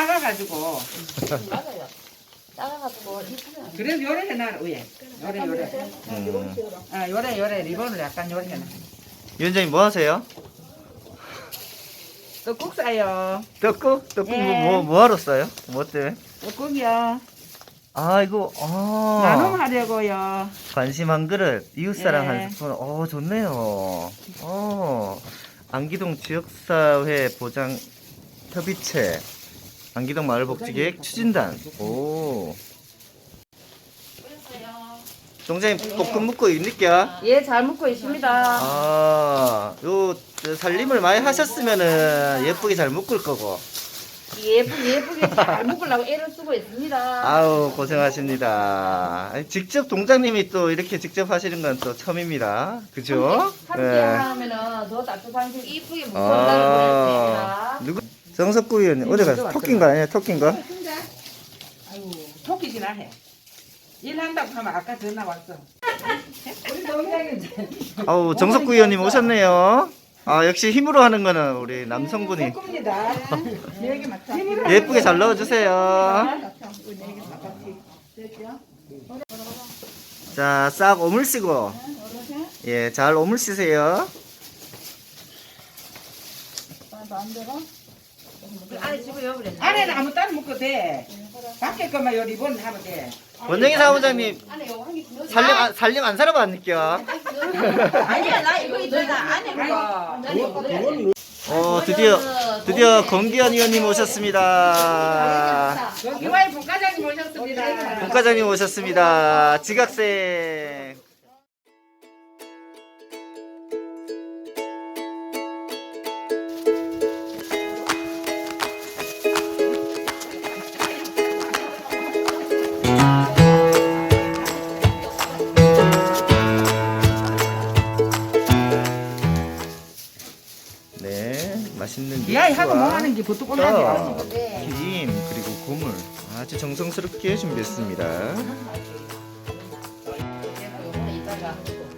작아가지고. 맞아요. 작아가지고 이쁘면 그래서 요래 해놔 위에 요래 요래. 음. 아 요래 요래. 리본을 약간 요래 해놔. 위원장님 뭐 하세요? 떡국 싸요. 떡국? 떡국 뭐, 예. 뭐, 뭐 하러 써요? 뭐 때문에? 떡국이요. 아 이거 아. 나눔하려고요. 관심 한 그릇. 이웃사랑 예. 한 스푼 어 좋네요. 어. 안기동 지역사회 보장 협의체 안기동 마을 복지계획 추진단 오 동장님 볶음 묵고 입니까? 예 잘 먹고 있습니다 아, 요 살림을 많이 하셨으면은 예쁘게 잘 묶을 거고. 예쁘게 예쁘게 잘 먹으려고 애를 쓰고 있습니다 아우 고생하십니다. 아니, 직접 동장님이 또 이렇게 직접 하시는 건 또 처음입니다. 그죠? 함께 네. 하면은 더 따뜻한 게 이쁘게 아, 먹는다는 누구? 정석구 의원님 어디 가서 토끼인 거 아니에요? 토끼인 거? 아이고 토끼지나 해 일한다고 하면 아까 전화 왔어 우리 동생이 아우 정석구 의원님 오셨네요. 아 역시 힘으로 하는 거는 우리 남성분이 여기 맞다 힘으로 예쁘게 잘 넣어주세요. 자, 싹 오물 쓰고. 예, 잘 오물 쓰세요. 안에 집어요 그래 안에는 아무 따로 묶어도 돼 밖에 거만 요 리본 하면 돼 원장님 사무장님 살림 안, 살림 안 살아봤니까? 아니야 나 이거 있잖아 안에 거. 어 드디어 드디어 권기현 의원님 오셨습니다. 여기와의 분과장님 오셨습니다 국과장님 오셨습니다. 지각생. 맛있는 야이 하고 뭐 하는 게 보통 떡, 올라가요 김 그리고 고물 아주 정성스럽게 준비했습니다.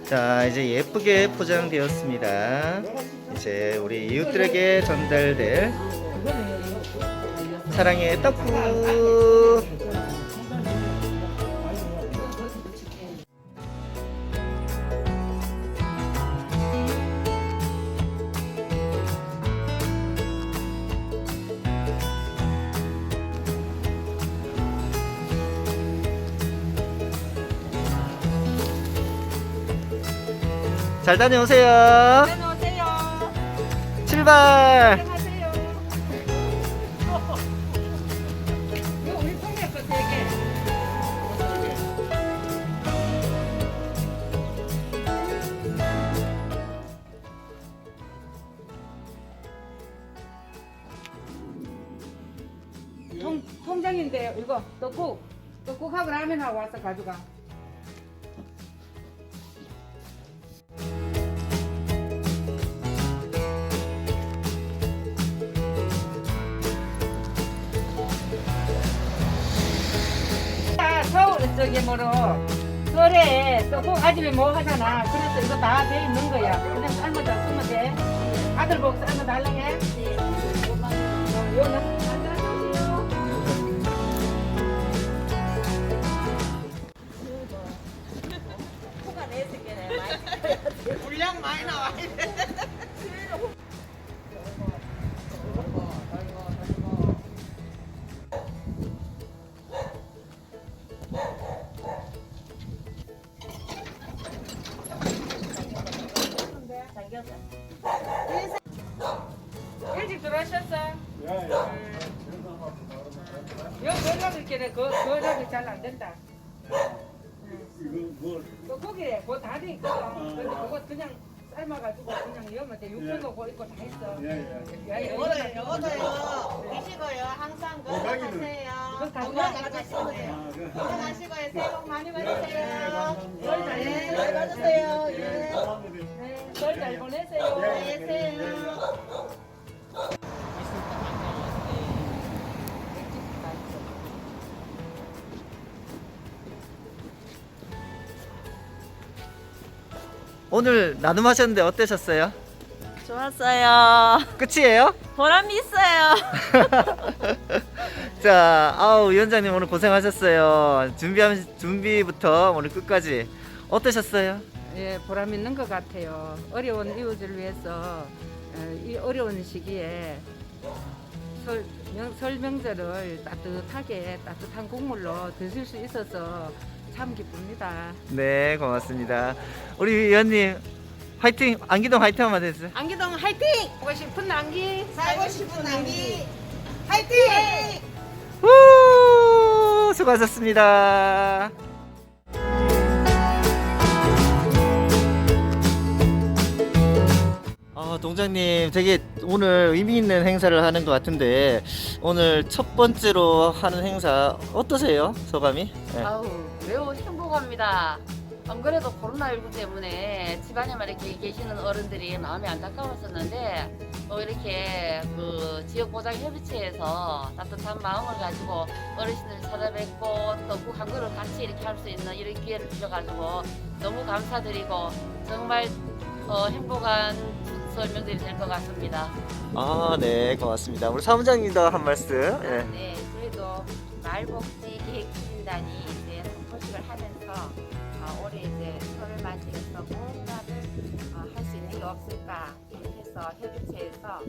자 이제 예쁘게 포장되었습니다. 이제 우리 이웃들에게 전달될 사랑의 떡국. 잘 다녀오세요. 다녀오세요 출발. 하세요 이거 우리 통에 거세 개. 통, 통장인데 이거 떡국 떡국하고 라면하고 와서 가져가 저기 뭐로 설에 떡국 아침에 뭐 하잖아 그래서 이거 다 돼 있는 거야 그냥 삶아다 쓰면 돼 아들 보고 삶아 달라 해 어, 분량 많이 나와 여 연락을 끼래 그 연락이 잘안 된다. 그 거기에 그거 다돼 있거든. 근데 그거 그냥 삶아가지고 그냥 여면 돼. 육수도 고 있고 다 있어. 야, 요거는 요거도요 드시고요. 항상 건강하세요. 건강 가지시고요. 건강하시고요. 새해 복 많이 받으세요. 네 많이 받으세요. 예 네, 설잘 보내세요. 안녕히 오늘 나눔하셨는데 어떠셨어요? 좋았어요. 끝이에요? 보람이 있어요. 자, 아우 위원장님 오늘 고생하셨어요. 준비함 준비부터 오늘 끝까지 어떠셨어요? 예, 보람 있는 것 같아요. 어려운 이웃을 위해서 어, 이 어려운 시기에 설, 명, 설 명절을 따뜻하게 따뜻한 국물로 드실 수 있어서 참 기쁩니다. 네, 고맙습니다. 우리 위원님 화이팅! 안기동 화이팅 한번 해주세요. 안기동 화이팅! 보고 싶은 안기. 살고 싶은 남기 화이팅! 우! 수고하셨습니다. 아, 동장님 되게 오늘 의미 있는 행사를 하는 것 같은데 오늘 첫 번째로 하는 행사 어떠세요? 소감이? 네. 아우 매우 행복합니다. 안 그래도 코로나19 때문에 집안에만 이렇게 계시는 어른들이 마음이 안타까웠었는데 또 이렇게 그 지역보장협의체에서 따뜻한 마음을 가지고 어르신들 찾아뵙고 또그 한글을 같이 이렇게 할 수 있는 이런 기회를 주셔가지고 너무 감사드리고 정말 어, 행복한 될것 같습니다. 아, 네, 고맙습니다. 우리 사무장님도 한 말씀. 예. 네, 저희도 말복지 계획 추진단이 이제 소식을 하면서 어, 올해 이제 설을 맞이해서 뭔가를 어, 할 수 있는 게 없을까 해서 협의체에서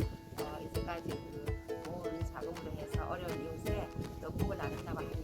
어, 이제까지 그 모은 자금으로 해서 어려운 이웃에 또 복을 나눈다고 너무